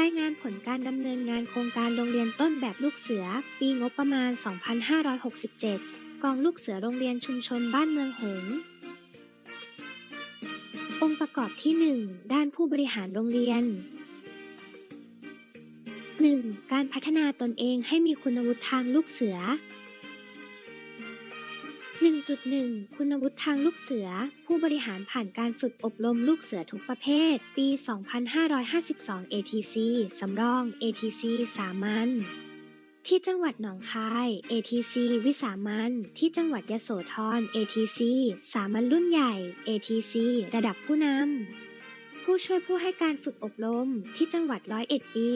รายงานผลการดำเนินงานโครงการโรงเรียนต้นแบบลูกเสือ ปีงบประมาณ 2567 กองลูกเสือโรงเรียนชุมชนบ้านเมืองหงองค์ประกอบที่ 1 ด้านผู้บริหารโรงเรียน 1. การพัฒนาตนเองให้มีคุณวุฒิทางลูกเสือ 1.1 คุณวุฒิทางลูกเสือ ผู้บริหารผ่านการฝึกอบรมลูกเสือทุกประเภท ปี 2552 ATC สำรอง ATC สามัญที่จังหวัดหนองคาย ATC วิสามัญที่จังหวัดยโสธร ATC สามัญรุ่นใหญ่ ATC ระดับผู้นำ ผู้ช่วยผู้ให้การฝึกอบรม ที่จังหวัดร้อยเอ็ดปี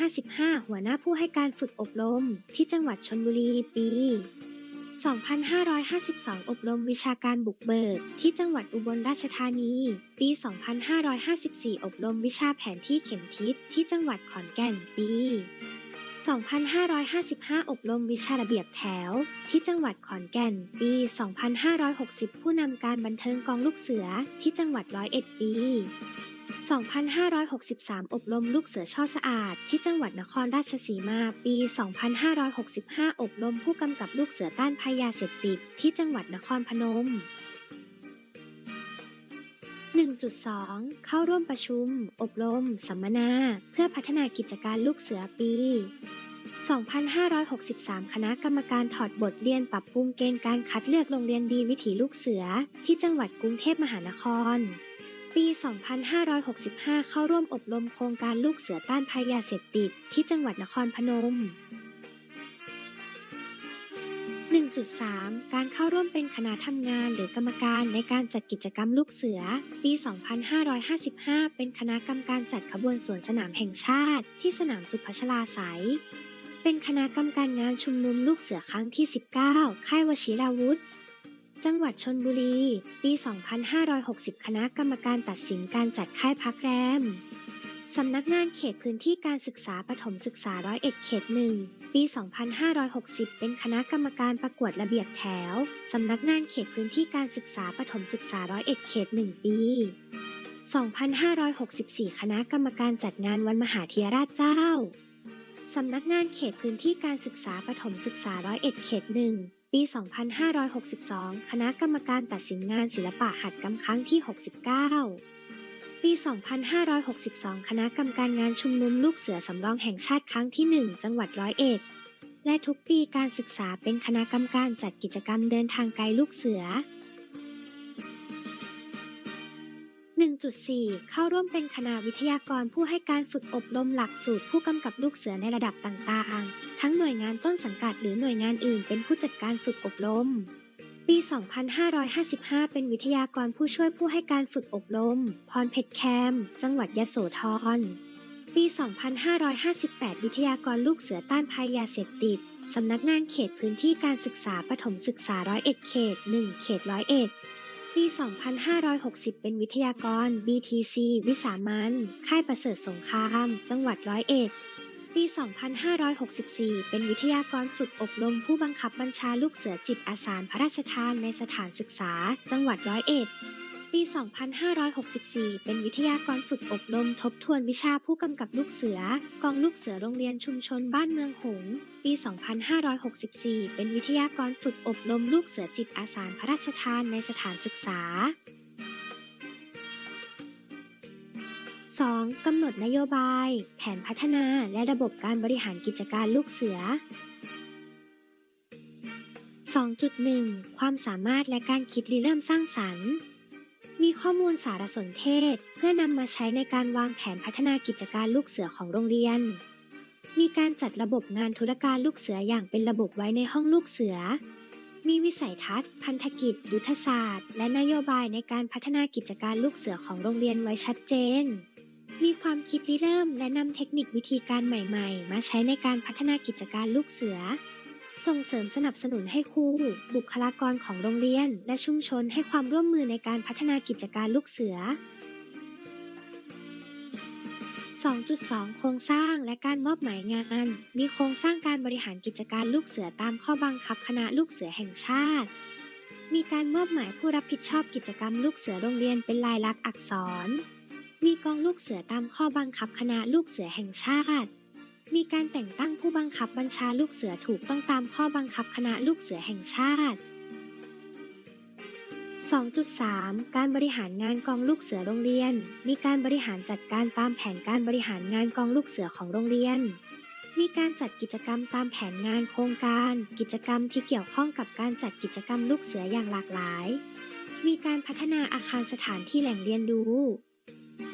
2555 หัวหน้าผู้ให้การฝึกอบรม ที่จังหวัดชลบุรีปี 2552 อบรมวิชาการบุกเบิก ที่จังหวัดอุบลราชธานี ปี 2554 อบรมวิชาแผนที่เข็มทิศที่จังหวัดขอนแก่น ปี 2555 อบรมวิชาระเบียบแถว ที่จังหวัดขอนแก่น ปี 2560 ผู้นำการบันเทิงกองลูกเสือ ที่จังหวัดร้อยเอ็ดปี 2563 อบรมลูกเสือช่อสะอาด ที่จังหวัดนครราชสีมา ปี 2565 อบรมผู้กำกับลูกเสือต้านภัยยาเสพติด ที่จังหวัดนครพนม 1.2 เข้าร่วมประชุม อบรม สัมมนา เพื่อพัฒนากิจการลูกเสือปี 2563 คณะกรรมการถอดบทเรียนปรับปรุงเกณฑ์การคัดเลือกโรงเรียนดีวิถีลูกเสือ ที่จังหวัดกรุงเทพมหานคร ปี 2565 เข้าร่วมอบรมโครงการลูกเสือต้านภัยยาเสพติด ที่จังหวัดนครพนม 1.3 การเข้าร่วมเป็นคณะทำงานหรือกรรมการในการจัดกิจกรรมลูกเสือ ปี 2555 เป็นคณะกรรมการจัดขบวนสวนสนามแห่งชาติ ที่สนามสุพัชลาไสยเป็นคณะกรรมการงานชุมนุมลูกเสือครั้งที่ 19 ค่ายวชิราวุธ จังหวัดชนบุรี ปี 2560 คณะกรรมการตัดสินการจัดค่ายพักแรม สำนักงานเขตพื้นที่การศึกษาปฐมศึกษาร้อยเอ็ดเขตหนึ่ง ปี 2560 เป็นคณะกรรมการประกวดระเบียบแถว สำนักงานเขตพื้นที่การศึกษาปฐมศึกษาร้อยเอ็ดเขตหนึ่งปี 2564 คณะกรรมการจัดงานวันมหาเทียราชเจ้า สำนักงานเขตพื้นที่การศึกษาปฐมศึกษาร้อยเอ็ดเขตหนึ่ง ปี 2562 คณะกรรมการตัดสินงานศิลปะหัดกำครั้งที่ 69 ปี 2562 คณะกรรมการงานชุมนุมลูกเสือสำรองแห่งชาติครั้งที่ 1 จังหวัดร้อยเอ็ด และทุกปีการศึกษาเป็นคณะกรรมการจัดกิจกรรมเดินทางไกลลูกเสือ 1.4 เข้าร่วมเป็นคณะวิทยากรผู้ให้การฝึกอบรมหลักสูตรผู้กำกับลูกเสือในระดับต่างๆ ทั้งหน่วยงานต้นสังกัดหรือหน่วยงานอื่นเป็นผู้จัดการฝึกอบรม ปี 2555 เป็นวิทยากรผู้ช่วยผู้ให้การฝึกอบรม พรเพชรแคม จังหวัดยะโสธร ปี 2558 วิทยากรลูกเสือต้านภัยยาเสพติดสำนักงานเขตพื้นที่การศึกษาปฐมศึกษาร้อยเอ็ดเขต 1 เขตร้อยเอ็ด ปี 2560 เป็นวิทยากร BTC วิสามันค่ายประเสริฐสงคราม จังหวัดร้อยเอ็ด ปี 2564 เป็นวิทยากรฝึกอบรมผู้บังคับบัญชาลูกเสือจิตอาสาพระราชทานในสถานศึกษา จังหวัดร้อยเอ็ด ปี 2564 เป็นวิทยากรฝึกอบรมทบทวนวิชาผู้กำกับลูกเสือ กองลูกเสือโรงเรียนชุมชนบ้านเมืองหงส์ปี 2564 เป็นวิทยากรฝึกอบรมลูกเสือจิตอาสาพระราชทานในสถานศึกษา 2. กำหนดนโยบาย แผนพัฒนาและระบบการบริหารกิจการลูกเสือ 2.1 ความสามารถและการคิดริเริ่มสร้างสรรค์ มีข้อมูลสารสนเทศ เพื่อนำมาใช้ในการวางแผนพัฒนากิจการลูกเสือของโรงเรียน มีการจัดระบบงานธุรการลูกเสืออย่างเป็นระบบไว้ในห้องลูกเสือ มีวิสัยทัศน์ พันธกิจ ยุทธศาสตร์ และนโยบายในการพัฒนากิจการลูกเสือของโรงเรียนไว้ชัดเจน มีความคิดริเริ่มและนำเทคนิควิธีการใหม่ ๆ มาใช้ในการพัฒนากิจการลูกเสือ ส่งเสริมสนับสนุนให้ครูบุคลากรของโรงเรียน และชุมชนให้ความร่วมมือในการพัฒนากิจการลูกเสือ 2.2 โครงสร้างและการมอบหมายงาน มีโครงสร้างการบริหารกิจการลูกเสือตามข้อบังคับคณะลูกเสือแห่งชาติ มีการมอบหมายผู้รับผิดชอบกิจกรรมลูกเสือโรงเรียนเป็นลายลักษณ์อักษร มีกองลูกเสือตามข้อบังคับคณะลูกเสือแห่งชาติ มีการแต่งตั้งผู้บังคับบัญชาลูกเสือถูกต้องตามข้อบังคับคณะลูกเสือแห่งชาติ 2.3 การบริหารงานกองลูกเสือโรงเรียน มีการบริหารจัดการตามแผนการบริหารงานกองลูกเสือของโรงเรียน มีการจัดกิจกรรมตามแผนงานโครงการ กิจกรรมที่เกี่ยวข้องกับการจัดกิจกรรมลูกเสืออย่างหลากหลาย มีการพัฒนาอาคารสถานที่แหล่งเรียนรู้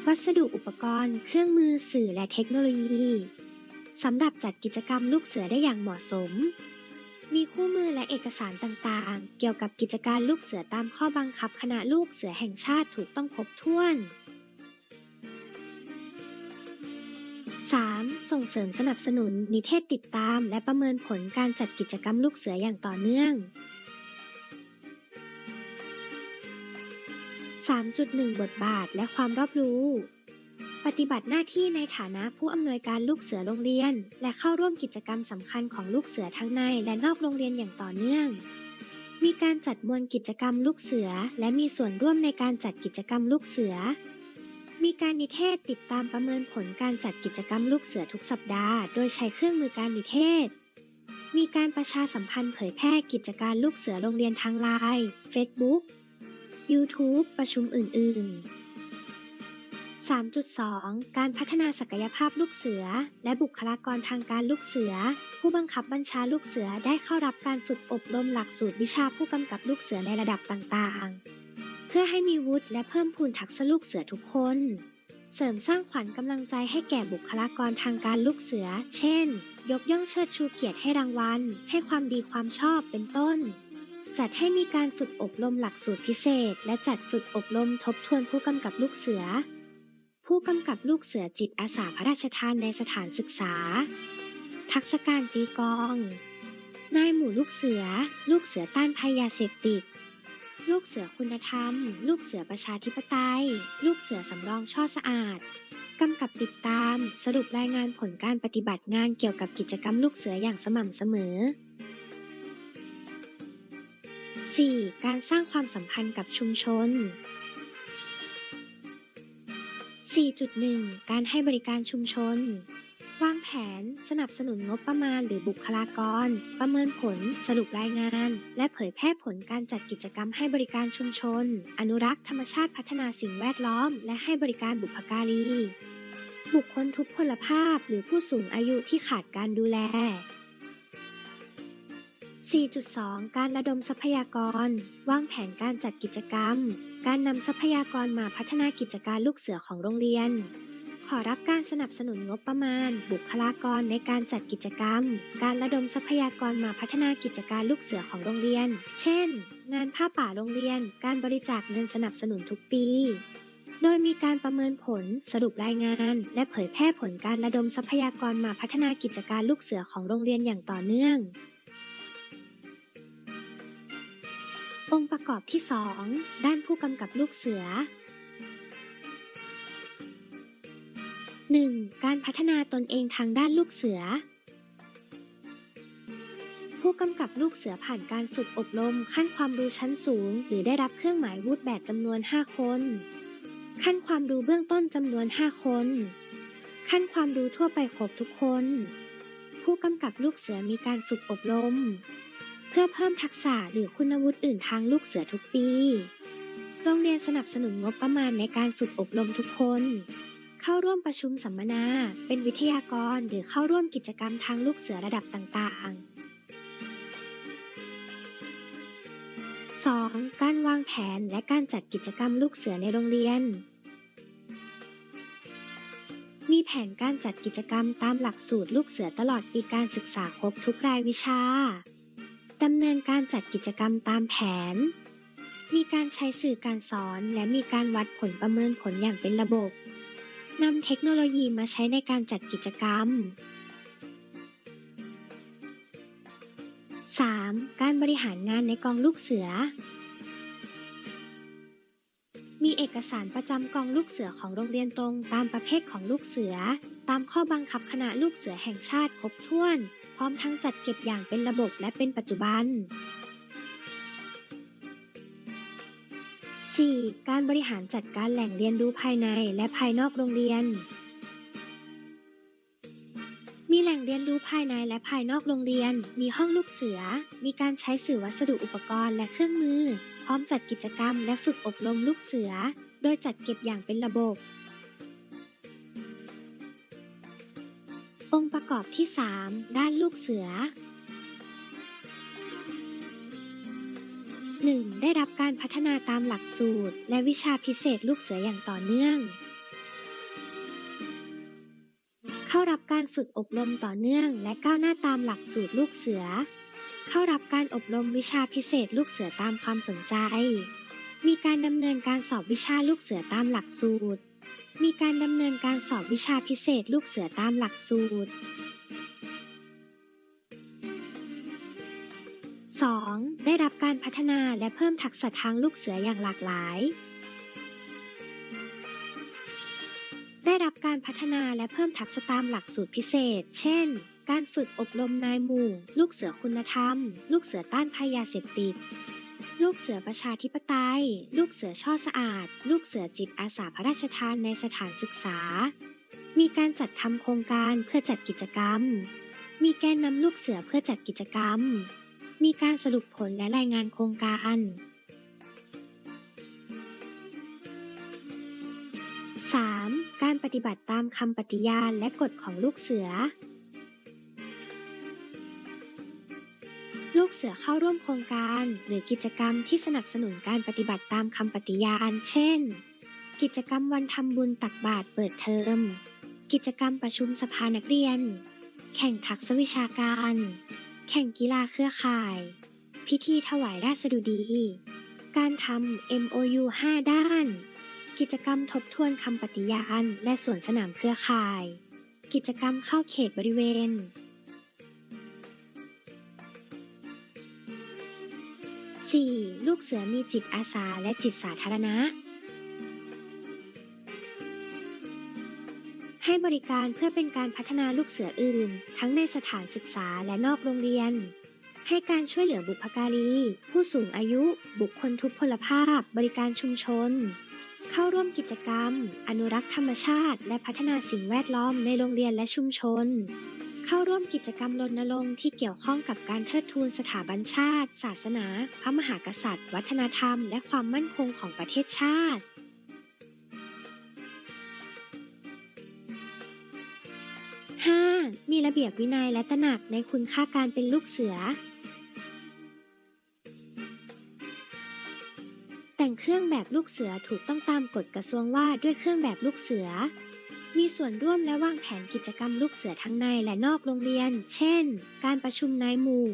วัสดุอุปกรณ์ เครื่องมือสื่อและเทคโนโลยี สำหรับจัดกิจกรรมลูกเสือได้อย่างเหมาะสม มีคู่มือและเอกสารต่างๆ เกี่ยวกับกิจการลูกเสือตามข้อบังคับคณะลูกเสือแห่งชาติถูกต้องครบถ้วน 3. ส่งเสริมสนับสนุนนิเทศติดตาม และประเมินผลการจัดกิจกรรมลูกเสืออย่างต่อเนื่อง 3.1 บทบาทและความรอบรู้ ปฏิบัติหน้าที่ในฐานะผู้อำนวยการลูกเสือโรงเรียน และเข้าร่วมกิจกรรมสำคัญของลูกเสือทั้งในและนอกโรงเรียนอย่างต่อเนื่อง มีการจัดมวลกิจกรรมลูกเสือ และมีส่วนร่วมในการจัดกิจกรรมลูกเสือ มีการนิเทศติดตามประเมินผลการจัดกิจกรรมลูกเสือทุกสัปดาห์ โดยใช้เครื่องมือการนิเทศ มีการประชาสัมพันธ์เผยแพร่กิจการลูกเสือโรงเรียนทางไลน์ Facebook YouTube ประชุมอื่น ๆ 3.2 การพัฒนาศักยภาพลูกเสือ และบุคลากรทางการลูกเสือ ผู้บังคับบัญชาลูกเสือได้เข้ารับการฝึกอบรมหลักสูตรวิชาผู้กำกับลูกเสือในระดับต่างๆ เพื่อให้มีวุฒิและเพิ่มพูนทักษะลูกเสือทุกคน เสริมสร้างขวัญกำลังใจให้แก่บุคลากรทางการลูกเสือ เช่น ยกย่องเชิดชูเกียรติให้รางวัล ให้ความดีความชอบเป็นต้นจัดให้มีการฝึกอบรมหลักสูตรพิเศษ และจัดฝึกอบรมทบทวนผู้กำกับลูกเสือ ผู้กำกับลูกเสือจิตอาสาพระราชทานในสถานศึกษา ทักษการตีกอง นายหมู่ลูกเสือ ลูกเสือต้านภัยยาเสพติด ลูกเสือคุณธรรม ลูกเสือประชาธิปไตย ลูกเสือสำรองช่อสะอาดกำกับติดตาม สรุปรายงานผลการปฏิบัติงานเกี่ยวกับกิจกรรมลูกเสืออย่างสม่ำเสมอ 4. การสร้างความสัมพันธ์กับชุมชน 4.1 การให้บริการชุมชน วางแผน สนับสนุนงบประมาณหรือบุคลากร ประเมินผล สรุปรายงาน และเผยแพร่ผลการจัดกิจกรรมให้บริการชุมชน อนุรักษ์ธรรมชาติพัฒนาสิ่งแวดล้อม และให้บริการบุพการี บุคคลทุพพลภาพหรือผู้สูงอายุที่ขาดการดูแล 4.2 การระดมทรัพยากร วางแผนการจัดกิจกรรม การนำทรัพยากรมาพัฒนากิจการลูกเสือของโรงเรียน ขอรับการสนับสนุนงบประมาณ บุคลากรในการจัดกิจกรรม การระดมทรัพยากรมาพัฒนากิจการลูกเสือของโรงเรียน เช่น งานผ้าป่าโรงเรียน การบริจาคเงินสนับสนุนทุกปี โดยมีการประเมินผล สรุปรายงาน และเผยแพร่ผลการระดมทรัพยากรมาพัฒนากิจการลูกเสือของโรงเรียนอย่างต่อเนื่อง องค์ประกอบที่ 2 ด้านผู้กำกับลูกเสือ 1. การพัฒนาตนเองทางด้านลูกเสือ ผู้กำกับลูกเสือผ่านการฝึกอบรมขั้นความรู้ชั้นสูง หรือได้รับเครื่องหมายวูดแบบจำนวน 5 คน ขั้นความรู้เบื้องต้นจำนวน 5 คน ขั้นความรู้ทั่วไปครบทุกคน ผู้กำกับลูกเสือมีการฝึกอบรม พื่อเพิ่มทักษะหรือคุณวุฒิอื่นทางลูกเสือทุกปี โรงเรียนสนับสนุนงบประมาณในการฝึกอบรมทุกคน เข้าร่วมประชุมสัมมนา เป็นวิทยากรหรือเข้าร่วมกิจกรรมทางลูกเสือระดับต่างๆ 2. การวางแผนและการจัดกิจกรรมลูกเสือในโรงเรียน มีแผนการจัดกิจกรรมตามหลักสูตรลูกเสือตลอดปีการศึกษาครบทุกรายวิชา ดำเนินการจัดกิจกรรมตามแผน มีการใช้สื่อการสอนและมีการวัดผลประเมินผลอย่างเป็นระบบ นำเทคโนโลยีมาใช้ในการจัดกิจกรรม 3. การบริหารงานในกองลูกเสือ มีเอกสารประจำกองลูกเสือของโรงเรียนตรง ตามประเภทของลูกเสือ ตามข้อบังคับคณะลูกเสือแห่งชาติครบถ้วน พร้อมทั้งจัดเก็บอย่างเป็นระบบและเป็นปัจจุบัน 4. การบริหารจัดการแหล่งเรียนรู้ภายในและภายนอกโรงเรียน มีแหล่งเรียนรู้ภายในและภายนอกโรงเรียน มีห้องลูกเสือ มีการใช้สื่อวัสดุอุปกรณ์และเครื่องมือ พร้อมจัดกิจกรรมและฝึกอบรมลูกเสือ โดยจัดเก็บอย่างเป็นระบบ องค์ประกอบที่ 3 ด้านลูกเสือ 1. ได้รับการพัฒนาตามหลักสูตร และวิชาพิเศษลูกเสืออย่างต่อเนื่อง รับการฝึกอบรมต่อเนื่องและก้าวหน้าตามหลักสูตรลูกเสือ เข้ารับการอบรมวิชาพิเศษลูกเสือตามความสนใจ มีการดำเนินการสอบวิชาลูกเสือตามหลักสูตร มีการดำเนินการสอบวิชาพิเศษลูกเสือตามหลักสูตร 2. ได้รับการพัฒนาและเพิ่มทักษะทางลูกเสืออย่างหลากหลาย พัฒนาและเพิ่มทักษะตามหลักสูตรพิเศษ เช่น การฝึกอบรมนายหมู่ ลูกเสือคุณธรรม ลูกเสือต้านภัยยาเสพติด ลูกเสือประชาธิปไตย ลูกเสือช่อสะอาด ลูกเสือจิตอาสาพระราชทานในสถานศึกษา มีการจัดทำโครงการเพื่อจัดกิจกรรม มีแกนนำลูกเสือเพื่อจัดกิจกรรม มีการสรุปผลและรายงานโครงการ การปฏิบัติตามคำปฏิญาณและกฎของลูกเสือ ลูกเสือเข้าร่วมโครงการหรือกิจกรรมที่สนับสนุนการปฏิบัติตามคำปฏิญาณ เช่น กิจกรรมวันทำบุญตักบาตรเปิดเทอม กิจกรรมประชุมสภานักเรียน แข่งทักษวิชาการ แข่งกีฬาเครือข่าย พิธีถวายราชดุดี การทำ MOU 5 ด้าน กิจกรรมทบทวนคำปฏิญาณ และสวนสนามเครือข่าย กิจกรรมเข้าเขตบริเวณ 4. ลูกเสือมีจิตอาสาและจิตสาธารณะ ให้บริการเพื่อเป็นการพัฒนาลูกเสืออื่น ทั้งในสถานศึกษาและนอกโรงเรียน ให้การช่วยเหลือบุพการี ผู้สูงอายุ บุคคลทุพพลภาพ บริการชุมชน เข้าร่วมกิจกรรม อนุรักษ์ธรรมชาติ และพัฒนาสิ่งแวดล้อมในโรงเรียนและชุมชน เข้าร่วมกิจกรรมรณรงค์ที่เกี่ยวข้องกับการเทิดทูนสถาบันชาติ ศาสนา พระมหากษัตริย์ วัฒนธรรม และความมั่นคงของประเทศชาติมีระเบียบวินัยและตระหนักในคุณค่าการเป็นลูกเสือ แต่งเครื่องแบบลูกเสือถูกต้องตามกฎกระทรวงว่าด้วยเครื่องแบบลูกเสือ มีส่วนร่วมและวางแผนกิจกรรมลูกเสือทั้งในและนอกโรงเรียน เช่น การประชุมนายหมู่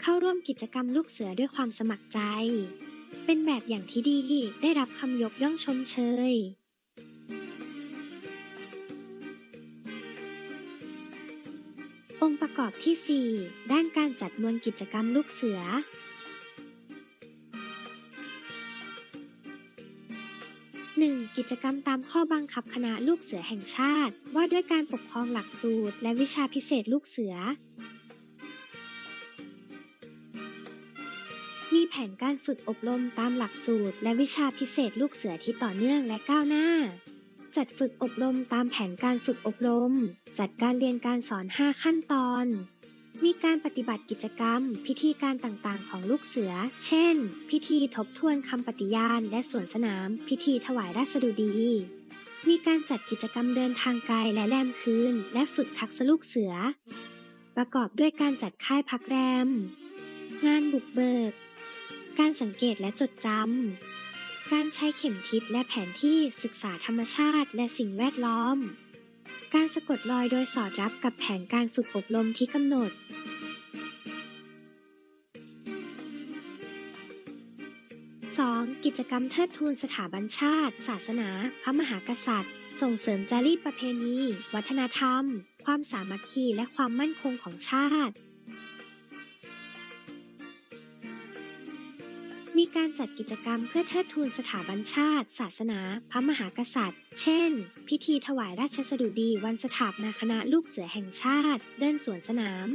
เข้าร่วมกิจกรรมลูกเสือด้วยความสมัครใจ เป็นแบบอย่างที่ดีได้รับคำยกย่องชมเชยองค์ประกอบที่ 4 ด้านการจัดมวลกิจกรรมลูกเสือ 1. กิจกรรมตามข้อบังคับคณะลูกเสือแห่งชาติ ว่าด้วยการปกครองหลักสูตร และวิชาพิเศษลูกเสือ มีแผนการฝึกอบรมตามหลักสูตร และวิชาพิเศษลูกเสือที่ต่อเนื่องและก้าวหน้า จัดฝึกอบรมตามแผนการฝึกอบรม จัดการเรียนการสอน 5 ขั้นตอน มีการปฏิบัติกิจกรรม พิธีการต่างๆ ของลูกเสือ เช่น พิธีทบทวนคำปฏิญาณ และสวนสนาม พิธีถวายราชดุดี มีการจัดกิจกรรมเดินทางไกลและแรมคืน และฝึกทักษะลูกเสือ ประกอบด้วยการจัดค่ายพักแรม งานบุกเบิก การสังเกตและจดจำ การใช้เข็มทิศและแผนที่ศึกษาธรรมชาติและสิ่งแวดล้อม การสะกดรอยโดยสอดรับกับแผนการฝึกอบรมที่กำหนด 2. กิจกรรมเทิดทูนสถาบันชาติ ศาสนา พระมหากษัตริย์ ส่งเสริมจารีตประเพณี วัฒนธรรม ความสามัคคีและความมั่นคงของชาติ มีการจัดกิจกรรมเพื่อเทิดทูนสถาบันชาติ ศาสนา พระมหากษัตริย์ เช่น พิธีถวายราชสดุดีวันสถาปนาคณะลูกเสือแห่งชาติ เดินสวนสนาม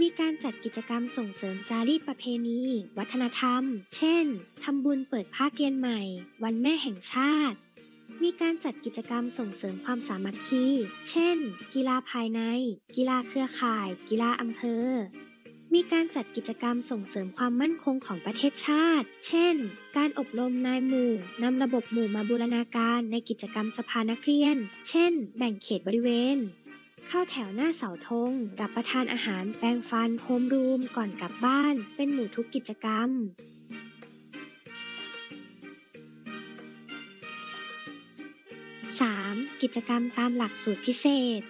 มีการจัดกิจกรรมส่งเสริมจารีตประเพณี วัฒนธรรม เช่น ทำบุญเปิดภาคเรียนใหม่ วันแม่แห่งชาติมีการจัดกิจกรรมส่งเสริมความสามัคคี เช่น กีฬาภายใน กีฬาเครือข่าย กีฬาอำเภอ มีการจัดกิจกรรมส่งเสริมความมั่นคงของประเทศชาติ เช่น การอบรมนายหมู่นำระบบหมู่มาบูรณาการในกิจกรรมสภานักเรียน เช่น แบ่งเขตบริเวณ เข้าแถวหน้าเสาธง รับประทานอาหาร แปรงฟัน โฮมรูม ก่อนกลับบ้าน เป็นหมู่ทุกกิจกรรม 3. กิจกรรมตามหลักสูตรพิเศษ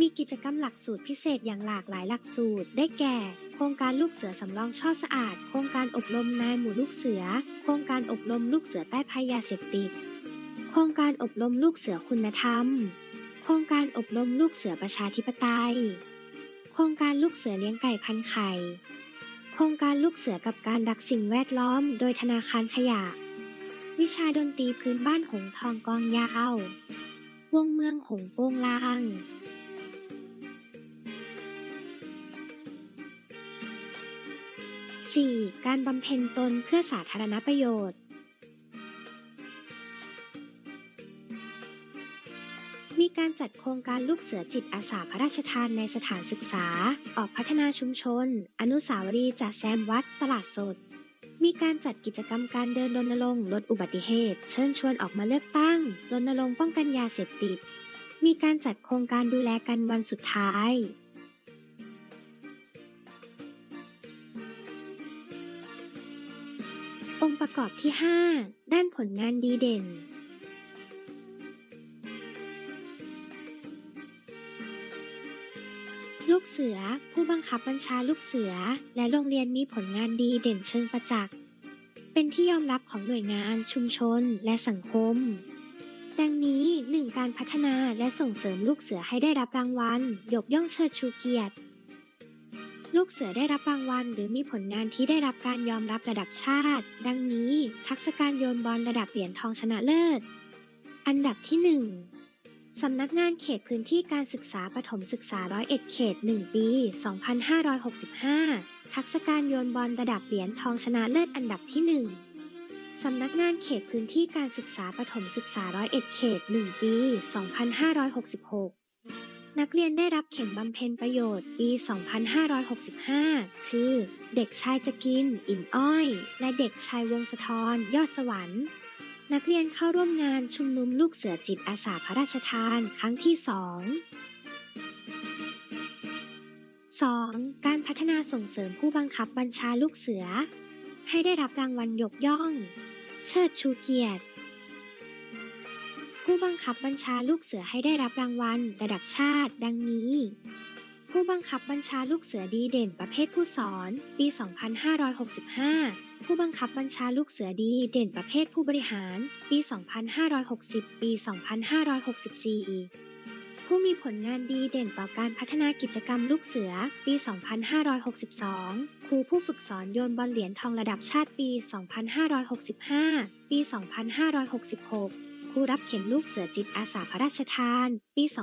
มีกิจกรรมหลักสูตรพิเศษอย่างหลากหลายหลักสูตร ได้แก่ โครงการลูกเสือสำรองช่อสะอาด โครงการอบรมนายหมู่ลูกเสือ โครงการอบรมลูกเสือใต้ภัยยาเสพติด โครงการอบรมลูกเสือคุณธรรม โครงการอบรมลูกเสือประชาธิปไตย โครงการลูกเสือเลี้ยงไก่พันไข่ โครงการลูกเสือกับการรักสิ่งแวดล้อม โดยธนาคารขยะ วิชาดนตรีพื้นบ้านหงทองกองยาว วงเมืองหงโป้งลาง 4. การบำเพ็ญตนเพื่อสาธารณประโยชน์ มีการจัดโครงการลูกเสือจิตอาสาพระราชทานในสถานศึกษา ออกพัฒนาชุมชน อนุสาวรีย์จ่าแซมวัดตลาดสด มีการจัดกิจกรรมการเดินรณรงค์ลดอุบัติเหตุ เชิญชวนออกมาเลือกตั้งรณรงค์ป้องกันยาเสพติด มีการจัดโครงการดูแลกันวันสุดท้าย องค์ประกอบที่ 5 ด้านผลงานดีเด่น ลูกเสือ ผู้บังคับบัญชาลูกเสือ และโรงเรียนมีผลงานดีเด่นเชิงประจักษ์ เป็นที่ยอมรับของหน่วยงานชุมชนและสังคม ดังนี้ 1. การพัฒนาและส่งเสริมลูกเสือให้ได้รับรางวัล ยกย่องเชิดชูเกียรติ ลูกเสือได้รับรางวัลหรือมีผลงานที่ได้รับการยอมรับระดับชาติ ดังนี้ ทักษะการโยนบอลระดับเหรียญทองชนะเลิศ อันดับที่ 1 สำนักงานเขตพื้นที่การศึกษาปฐมศึกษาร้อยเอ็ดเขต 1 ปี 2565 ทักษะการโยนบอลระดับเหรียญทองชนะเลิศอันดับที่ 1สำนักงานเขตพื้นที่การศึกษาปฐมศึกษาร้อยเอ็ดเขต 1 ปี 2566 นักเรียนได้รับเข็มบำเพ็ญประโยชน์ปี 2565 คือ เด็กชายจะกิน อิ่มอ้อย และเด็กชายวงศธรยอดสวรรค์ นักเรียนเข้าร่วมงานชุมนุมลูกเสือจิตอาสาพระราชทานครั้งที่ 2 2. การพัฒนาส่งเสริมผู้บังคับบัญชาลูกเสือ ให้ได้รับรางวัลยกย่อง เชิดชูเกียรติ ผู้บังคับบัญชาลูกเสือให้ได้รับรางวัล ระดับชาติ ดังนี้ ผู้บังคับบัญชาลูกเสือดีเด่นประเภทผู้สอน ปี 2565 ผู้บังคับบัญชาลูกเสือดีเด่นประเภทผู้บริหาร ปี 2560 ปี 2564ผู้มีผลงานดีเด่นต่อการพัฒนากิจกรรมลูกเสือ ปี 2562 ครูผู้ฝึกสอนโยนบอลเหรียญทองระดับชาติปี 2565 ปี 2566 ครูรับเข็มลูกเสือจิตอาสาพระราชทาน ปี 2565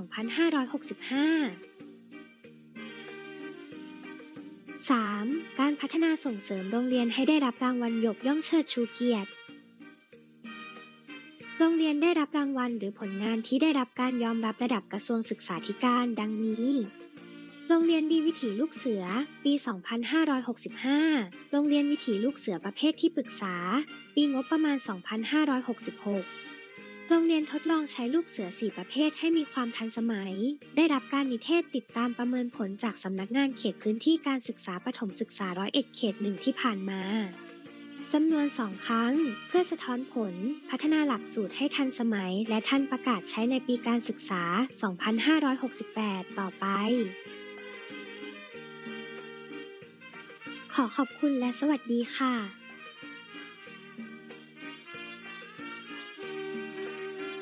3. การพัฒนาส่งเสริมโรงเรียนให้ได้รับรางวัลยกย่องเชิดชูเกียรติ โรงเรียนได้รับรางวัลหรือผลงานที่ได้รับการยอมรับระดับกระทรวงศึกษาธิการ ดังนี้ โรงเรียนดีวิถีลูกเสือ ปี 2565 โรงเรียนวิถีลูกเสือประเภทที่ปรึกษา ปีงบประมาณ 2566 โรงเรียนทดลองใช้ลูกเสือ4ประเภทให้มีความทันสมัย ได้รับการนิเทศติดตามประเมินผลจากสำนักงานเขตพื้นที่การศึกษาปฐมศึกษาร้อยเอ็ดเขตหนึ่งที่ผ่านมาจำนวน2ครั้ง เพื่อสะท้อนผล พัฒนาหลักสูตรให้ทันสมัย และทันประกาศใช้ในปีการศึกษา 2568 ต่อไป ขอขอบคุณและสวัสดีค่ะ